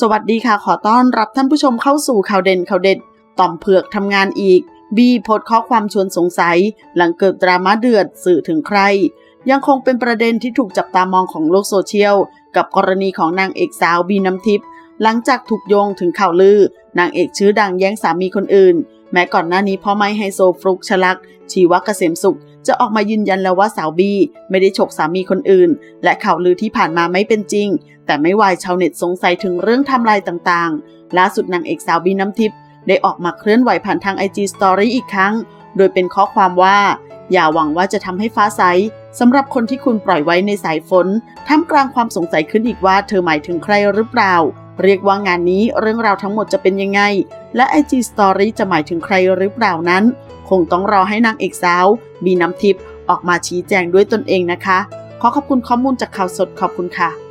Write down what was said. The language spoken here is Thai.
สวัสดีค่ะขอต้อนรับท่านผู้ชมเข้าสู่ข่าวเด่นข่าวเด็ด ต่อมเผือกทำงานอีก บีโพสข้อความชวนสงสัย หลังเกิดดราม่าเดือดสื่อถึงใคร ยังคงเป็นประเด็นที่ถูกจับตามองของโลกโซเชียล กับกรณีของนางเอกสาวบีน้ำทิพย์ หลังจากถูกโยงถึงข่าวลือ นางเอกชื่อดังแย่งสามีคนอื่น แม้ก่อนหน้านี้พ่อไม่ไฮโซฟลุกชลัก ชีวะเกษมสุข จะออกมายืนยันแล้วว่าสาวบี ไม่ได้ฉกสามีคนอื่น และข่าวลือที่ผ่านมาไม่เป็นจริง แต่ไม่วายชาวเน็ตสงสัยถึงเรื่องทำลายต่างๆ ล่าสุดนางเอกสาวบีน้ำทิพย์ได้ออกมาเคลื่อนไหวผ่านทาง IG Story อีกครั้ง โดยเป็นข้อความว่า อย่าหวังว่าจะทำให้ฟ้าใสสำหรับคนที่คุณปล่อยไว้ในสายฝนท่ามกลางความสงสัยขึ้นอีกว่าเธอหมายถึงใครหรือเปล่า เรียกว่างานนี้เรื่องราวทั้งหมดจะเป็นยังไง และ IG Story จะหมายถึงใครหรือเปล่านั้น คงต้องรอให้นางเอกสาว บีน้ำทิพย์ออกมาชี้แจงด้วยตนเองนะคะ ขอขอบคุณข้อมูลจากข่าวสดขอบคุณค่ะ